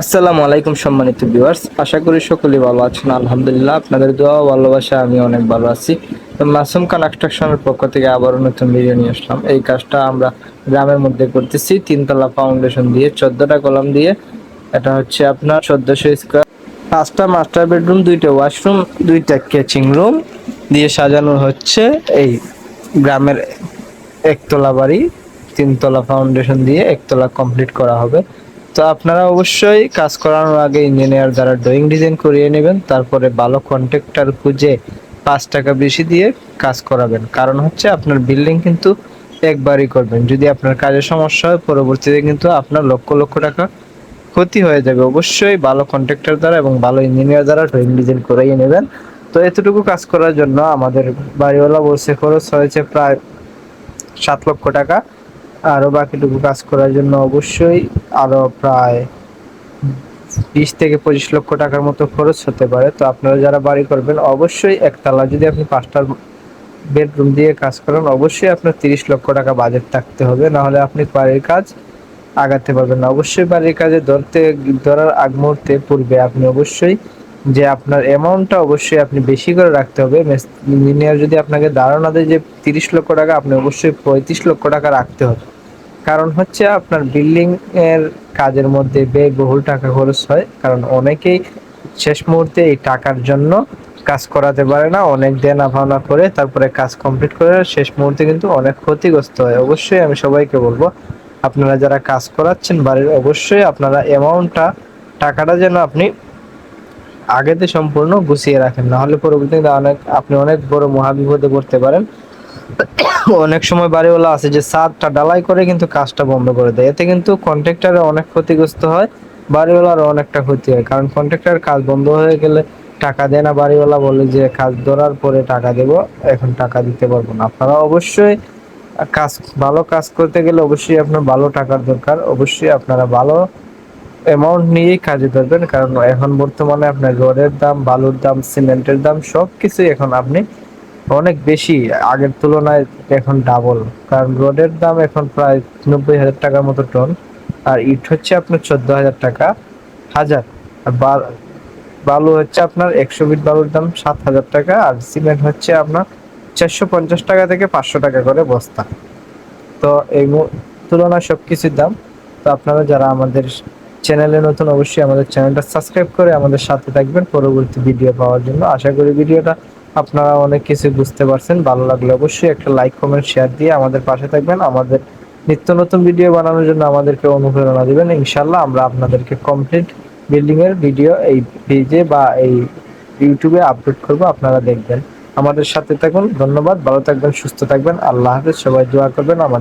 আসসালামু আলাইকুম সম্মানিত ভিউয়ার্স। আশা করি সকলেই ভালো আছেন। আলহামদুলিল্লাহ, আপনাদের দোয়া ভালোবাসা আমি অনেক ভালো আছি। মাসুম কনস্ট্রাকশনের পক্ষ থেকে আবারও নতুন ভিডিও নিয়ে আসলাম। এই কাজটা আমরা গ্রামের মধ্যে করতেছি। তিনতলা ফাউন্ডেশন দিয়ে, চোদ্দটা কলম দিয়ে। এটা হচ্ছে আপনার চোদ্দশো স্কোয়ার পাঁচটা মাস্টার বেডরুম দুইটা ওয়াশরুম দুইটা কেচিং রুম দিয়ে সাজানো হচ্ছে এই গ্রামের একতলা বাড়ি। তিনতলা ফাউন্ডেশন দিয়ে একতলা কমপ্লিট করা হবে। তো আপনারা অবশ্যই কাজ করানোর আগে ইঞ্জিনিয়ার দ্বারা ড্রয়িং ডিজাইন করিয়ে নেবেন, তারপরে ভালো কন্ট্রাক্টর খুঁজে পাঁচ টাকা বেশি দিয়ে কাজ করাবেন। কারণ হচ্ছে আপনার বিল্ডিং কিন্তু একবারই করবেন। যদি আপনার কাজের সমস্যা হয়, পরবর্তীতে কিন্তু আপনার লক্ষ লক্ষ টাকা ক্ষতি হয়ে যাবে। অবশ্যই ভালো কন্ট্রাক্টর দ্বারা এবং ভালো ইঞ্জিনিয়ার দ্বারা ড্রয়িং ডিজাইন করাইয়ে নেবেন। তো এতটুকু কাজ করার জন্য আমাদের বাড়িওয়ালা বলছে, খরচ হয়েছে প্রায় সাত লক্ষ টাকা। আরও বাকিটুকু কাজ করার জন্য অবশ্যই আরও প্রায় বিশ থেকে পঁচিশ লক্ষ টাকার মতো খরচ হতে পারে। তো আপনারা যারা বাড়ি করবেন, অবশ্যই একতলা যদি আপনি পাঁচটার বেডরুম দিয়ে কাজ করেন, অবশ্যই আপনার তিরিশ লক্ষ টাকা বাজেট থাকতে হবে। নাহলে আপনি বাড়ির কাজ আগাতে পারবেন না। অবশ্যই বাড়ির কাজে ধরতে, ধরার আগ মুহূর্তে পূর্বে আপনি অবশ্যই যে আপনার অ্যামাউন্টটা অবশ্যই আপনি বেশি করে রাখতে হবে। ইঞ্জিনিয়ার যদি আপনাকে ধারণা দেয় যে তিরিশ লক্ষ টাকা, আপনি অবশ্যই পঁয়ত্রিশ লক্ষ টাকা রাখতে হবে। কারণ হচ্ছে আপনার বিল্ডিং এর কাজের মধ্যে ব্যয়বহুল টাকা খরচ হয়। কারণ অনেকেই শেষ মুহূর্তে এই টাকার জন্য কাজ করাতে পারে না, অনেক দেনা ভাবনা করে তারপরে কাজ কমপ্লিট করে শেষ মুহূর্তে কিন্তু অনেক ক্ষতিগ্রস্ত হয়। অবশ্যই আমি সবাইকে বলব, আপনারা যারা কাজ করাচ্ছেন বাড়ির, অবশ্যই আপনারা অ্যামাউন্টটা টাকাটা যেন আপনি আগেতে সম্পূর্ণ গুছিয়ে রাখেন। না হলে পরবর্তীতে অনেক, আপনি অনেক বড় মহাবিপদে পড়তে পারেন। অনেক সময় বাড়িওয়ালা আছে যে ছাদটা ডালাই করে কিন্তু কাজটা বন্ধ করে দেয়। এতে কিন্তু কন্ট্রাক্টরে অনেক ক্ষতিগ্রস্ত হয়, বাড়িওয়ালারও অনেকটা ক্ষতি হয়। কারণ কন্ট্রাক্টর কাজ বন্ধ হয়ে গেলে টাকা দেয় না, বাড়িওয়ালা বলে যে কাজ ধরার পরে টাকা দেব, এখন টাকা দিতে পারব না। আপনারা অবশ্যই কাজ, ভালো কাজ করতে গেলে অবশ্যই আপনার ভালো টাকার দরকার। অবশ্যই আপনারা ভালো অ্যামাউন্ট নিয়েই কাজে ধরবেন, কারণ এখন বর্তমানে আপনার রডের দাম, বালুর দাম, সিমেন্টের দাম সব কিছুই এখন আপনি অনেক বেশি, আগের তুলনায় এখন ডাবল কারণ রোডের দাম এখন প্রায় নব্বই হাজার টাকার মতো টন আর ইট হচ্ছে আপনার চোদ্দ হাজার টাকা হাজার, আর বালু হচ্ছে আপনার একশো ফিট বালুর দাম সাত হাজার টাকা, আর সিমেন্ট হচ্ছে আপনার চারশো পঞ্চাশ টাকা থেকে পাঁচশো টাকা করে বস্তা। তো এই তুলনায় সব কিছুর দাম, তো আপনারা যারা আমাদের চ্যানেলে নতুন, অবশ্যই আমাদের চ্যানেলটা সাবস্ক্রাইব করে আমাদের সাথে থাকবেন পরবর্তী ভিডিও পাওয়ার জন্য। আশা করি ভিডিওটা আপনারা অনেক কিছু বুঝতে পারছেন, ভালো লাগলে অবশ্যই একটা লাইক কমেন্ট শেয়ার দিয়ে আমাদের পাশে থাকবেন। আমাদের নিত্য নতুন ভিডিও বানানোর জন্য আমাদেরকে অনুপ্রেরণা দেবেন। ইনশাল্লাহ আমরা আপনাদেরকে কমপ্লিট বিল্ডিংয়ের ভিডিও এই পেজে বা এই ইউটিউবে আপলোড করব, আপনারা দেখবেন। আমাদের সাথে থাকুন, ধন্যবাদ, ভালো থাকবেন, সুস্থ থাকবেন, আল্লাহ হাফেজ, সবাই দোয়া করবেন। আমাদের